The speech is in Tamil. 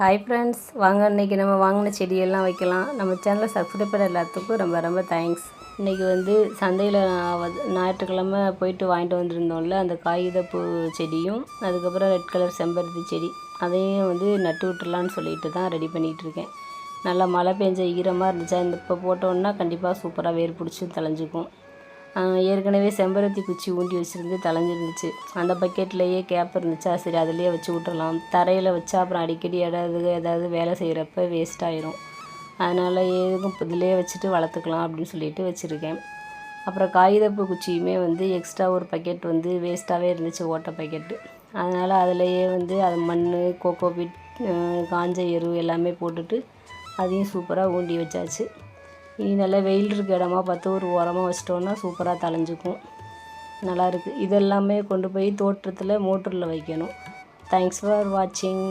ஹாய் ஃப்ரெண்ட்ஸ் வாங்க இன்றைக்கி நம்ம வாங்கின செடியெல்லாம் வைக்கலாம். நம்ம சேனலை சப்ஸ்கிரைப் பண்ண எல்லாத்துக்கும் ரொம்ப ரொம்ப தேங்க்ஸ் இன்றைக்கி வந்து சந்தையில் ஞாயிற்றுக்கிழமை போயிட்டு வாங்கிட்டு வந்திருந்தோம்ல அந்த காகிதப்பூ செடியும் அதுக்கப்புறம் ரெட் கலர் செம்பருத்தி செடி அதையும் வந்து நட்டு விட்டுலான்னு சொல்லிட்டு தான் ரெடி பண்ணிகிட்டு இருக்கேன். நல்லா மழை பெஞ்ச ஈரமாக இருந்துச்சா இந்த இப்போ போட்டோன்னா கண்டிப்பாக சூப்பராக வேர் பிடிச்சி தழைஞ்சிக்கும் ஏற்கனவே செம்பருத்தி குச்சி ஊண்டி வச்சுருந்து தலைஞ்சிருந்துச்சு அந்த பக்கெட்லேயே கேப் இருந்துச்சா? சரி அதுலேயே வச்சு விட்டுறலாம். தரையில் வச்சா அப்புறம் அடிக்கடி ஏதாவது ஏதாவது வேலை செய்கிறப்ப வேஸ்ட் ஆயிரும். அதனால் எதுக்கும் இதிலே வச்சுட்டு வளர்த்துக்கலாம் அப்படின்னு சொல்லிட்டு வச்சுருக்கேன். அப்புறம் காகிதப்பு குச்சியுமே வந்து எக்ஸ்ட்ரா ஒரு பக்கெட் வந்து வேஸ்ட்டாகவே இருந்துச்சு ஓட்டை பக்கெட்டு அதனால் அதுலேயே வந்து அது மண் கோகோபிட் காஞ்ச எரு எல்லாமே போட்டுட்டு அதையும் சூப்பராக ஊண்டி வச்சாச்சு. இனி நல்லா வெயில் இருக்க இடமா பார்த்து ஒரு உரமாக வச்சிட்டோன்னா சூப்பராக தழைஞ்சிக்கும். நல்லாயிருக்கு. இதெல்லாமே கொண்டு போய் தோட்டத்தில் மோட்டரில் வைக்கணும். தேங்க்ஸ் ஃபார் வாட்சிங்